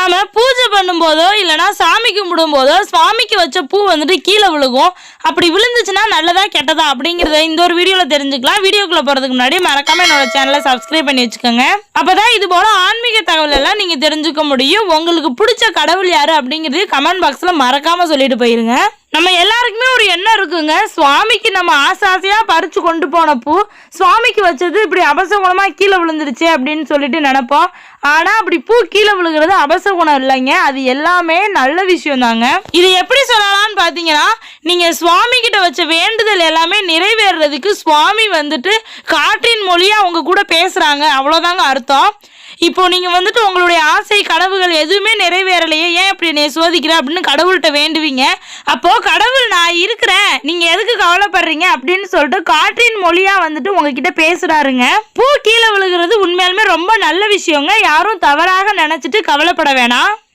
நாம பூஜை பண்ணும்போதோ இல்லைனா சாமி கும்பிடும் போதோ சுவாமிக்கு வச்ச பூ வந்துட்டு கீழே விழுகும். அப்படி விழுந்துச்சுன்னா நல்லதா கெட்டதா அப்படிங்கிறத இந்த ஒரு வீடியோவில் தெரிஞ்சுக்கலாம். வீடியோக்குள்ள போகிறதுக்கு முன்னாடி மறக்காம என்னோட சேனலை சப்ஸ்கிரைப் பண்ணி வச்சுக்கோங்க. அப்பதான் இது போல ஆன்மீக தகவல் எல்லாம் நீங்கள் தெரிஞ்சுக்க முடியும். உங்களுக்கு பிடிச்ச கடவுள் யார் அப்படிங்கிறது கமெண்ட் பாக்ஸில் மறக்காமல் சொல்லிட்டு போயிருங்க. நம்ம எல்லாருக்குமே ஒரு எண்ணம் இருக்குங்க. சுவாமிக்கு நம்ம ஆசை ஆசையாக பறித்து கொண்டு போன பூ சுவாமிக்கு வச்சது இப்படி அபசகுணமாக கீழே விழுந்துருச்சு அப்படின்னு சொல்லிட்டு நினப்போம். ஆனால் அப்படி பூ கீழே விழுகிறது அபசகுணம் இல்லைங்க. அது எல்லாமே நல்ல விஷயம் தாங்க இது எப்படி சொல்லலாம்னு பார்த்தீங்கன்னா நீங்கள் சுவாமி கிட்ட வச்ச வேண்டுதல் எல்லாமே நிறைவேறுறதுக்கு சுவாமி வந்துட்டு காற்றின் மொழியாக அவங்க கூட பேசுகிறாங்க அவ்வளோதாங்க அர்த்தம். இப்போ நீங்கள் வந்துட்டு உங்களுடைய ஆசை கனவுகள் எதுவுமே நிறைவேறலையே. என்னை சோதிக்கிற அப்படின்னு கடவுள்கிட்ட வேண்டுவீங்க. அப்போ கடவுள் நான் இருக்கிறேன். நீங்க எதுக்கு கவலைப்படுறீங்க அப்படின்னு சொல்லிட்டு காற்றின் மொழியா வந்துட்டு உங்ககிட்ட பேசுறாருங்க. பூ கீழே விழுகிறது உண்மையாலுமே ரொம்ப நல்ல விஷயங்க. யாரும் தவறாக நினைச்சிட்டு கவலைப்பட வேணாம்.